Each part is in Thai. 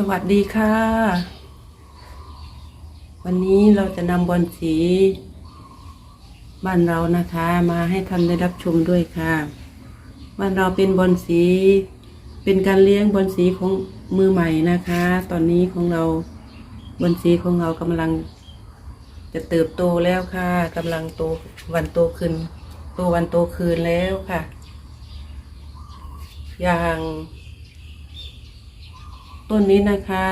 สวัสดีค่ะ วันนี้เราจะนำบอลสีบ้านเรานะคะมาให้ท่านได้รับชมด้วยค่ะ บ้านเราเป็นบอลสี เป็นการเลี้ยงบอลสีของมือใหม่นะคะ ตอนนี้ของเราบอลสีของเรากำลัง จะเติบโตแล้วค่ะกำลังโตวันโตขึ้นโตวันโตคืนแล้วค่ะ อย่าง ต้นนี้นะคะ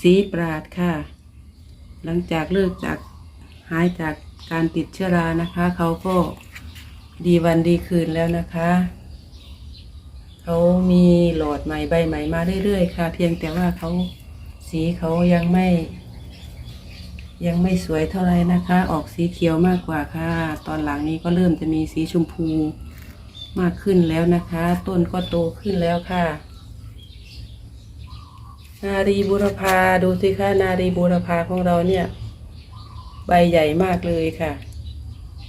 สีปราดค่ะ หลังจากเลิกจากหายจากการติดเชื้อรานะคะ เขาก็ดีวันดีคืนแล้วนะคะ เขามีหลอดใหม่ใบใหม่มาเรื่อยๆค่ะ เพียงแต่ว่าเขาสีเขายังไม่ ยังไม่สวยเท่าไหรนะคะ ออกสีเขียวมากกว่าค่ะ ตอนหลังนี้ก็เริ่มจะมีสีชมพู มากขึ้นแล้วนะคะ ต้นก็โตขึ้นแล้วค่ะ นารีบุรพาดูสิคะนารีบุรพาของเราเนี่ย ใบใหญ่มากเลยค่ะ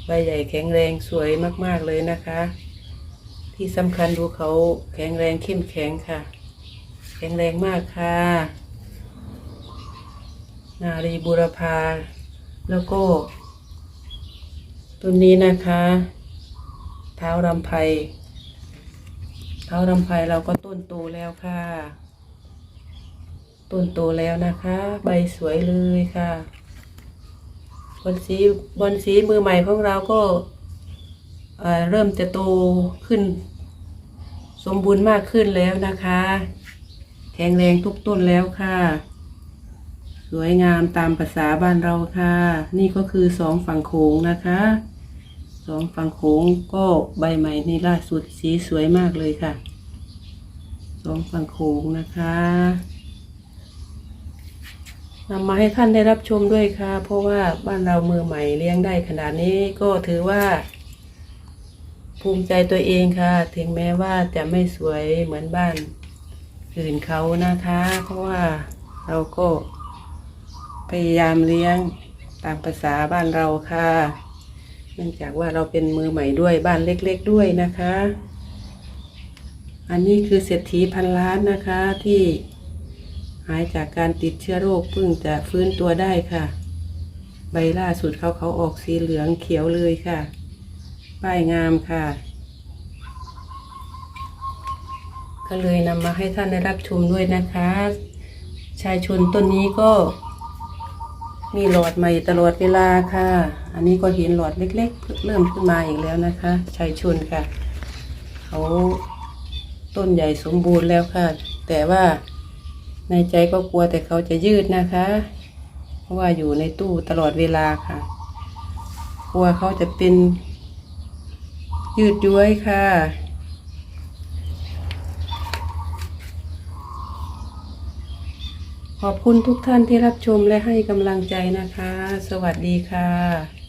ใบใหญ่แข็งแรงสวยมากๆเลยนะคะ ที่สำคัญดูเขาแข็งแรงเข้มแข็งค่ะ แข็งแรงมากค่ะ นารีบุรพาแล้วก็ต้นนี้นะคะ เท้ารำไพเท้ารำไพเราก็ต้นโตแล้วค่ะ ต้นโตแล้วนะคะ ใบสวยเลยค่ะบอนสีบอนสีมือใหม่ของเราก็เอ่อเริ่มจะโตขึ้น สมบูรณ์มากขึ้นแล้วนะคะ แข็งแรงทุกต้นแล้วค่ะ สวยงามตามภาษาบ้านเราค่ะ นี่ก็คือสองฝั่งโขงนะคะ สองฝั่งโขงก็ใบใหม่ในล่าสุดสีสวยมากเลยค่ะ สองฝั่งโขงนะคะนำมาให้ท่านได้รับชมด้วยค่ะ เพราะว่าบ้านเรามือใหม่เลี้ยงได้ขนาดนี้ก็ถือว่า ภูมิใจตัวเองค่ะ ถึงแม้ว่าจะไม่สวยเหมือนบ้านอื่นเขานะคะ เพราะว่าเราก็พยายามเลี้ยงตามภาษาบ้านเราค่ะ เนื่องจากว่าเราเป็นมือใหม่ด้วยบ้านเล็ก ๆด้วยนะคะ อันนี้คือเศรษฐีพันล้านนะคะที่หายจากการติดเชื้อโรคเพิ่งจะฟื้นตัวได้ค่ะ ใบล่าสุดเขาเขาออกสีเหลืองเขียวเลยค่ะ ป้ายงามค่ะ ก็เลยนำมาให้ท่านได้รับชมด้วยนะคะ ชายชนต้นนี้ก็ มีหลอดใหม่ตลอดเวลาค่ะ อันนี้ก็เห็นหลอดเล็ก ๆ เริ่มขึ้นมาอีกแล้วนะคะชัยชุนค่ะ เขาต้นใหญ่สมบูรณ์แล้วค่ะ แต่ว่าในใจก็กลัวแต่เขาจะยืดนะคะ เพราะว่าอยู่ในตู้ตลอดเวลาค่ะ กลัวเขาจะเป็นยืดย้วยค่ะ ขอบคุณทุกท่านที่รับชมและให้กำลังใจนะคะ สวัสดีค่ะ